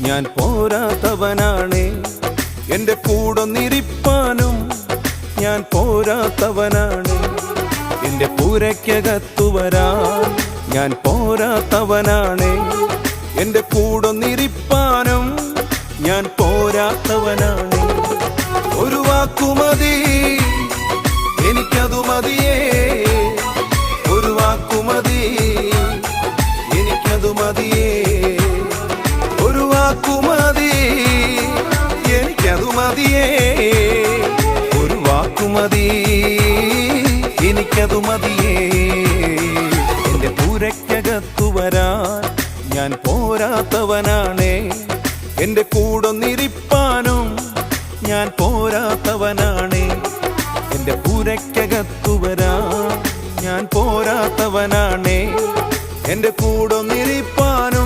ഞാൻ പോരാത്തവനാണേ. എന്റെ കൂടൊന്നിരിപ്പാനും ഞാൻ പോരാത്തവനാണ്. എന്റെ പൂരയ്ക്കകത്തു വരാൻ ഞാൻ പോരാത്തവനാണ്. എന്റെ കൂടൊന്നിരിപ്പാനും ഞാൻ പോരാത്തവനാണ്. ഒരു വാക്കുമതി എനിക്കതു മതിയേ. ഒരു വാക്കുമതി എനിക്കതു മതിയേ. മതിയേ. ഒരു വാക്കുമതി എനിക്കതു മതിയേ. എന്റെ പൂരയ്ക്കകത്തു വരാൻ ഞാൻ പോരാത്തവനാണേ. എന്റെ കൂടൊന്നിരിപ്പാനും ഞാൻ പോരാത്തവനാണേ. എന്റെ പൂരയ്ക്കകത്തു വരാൻ ഞാൻ പോരാത്തവനാണേ. എന്റെ കൂടൊന്നിരിപ്പാനും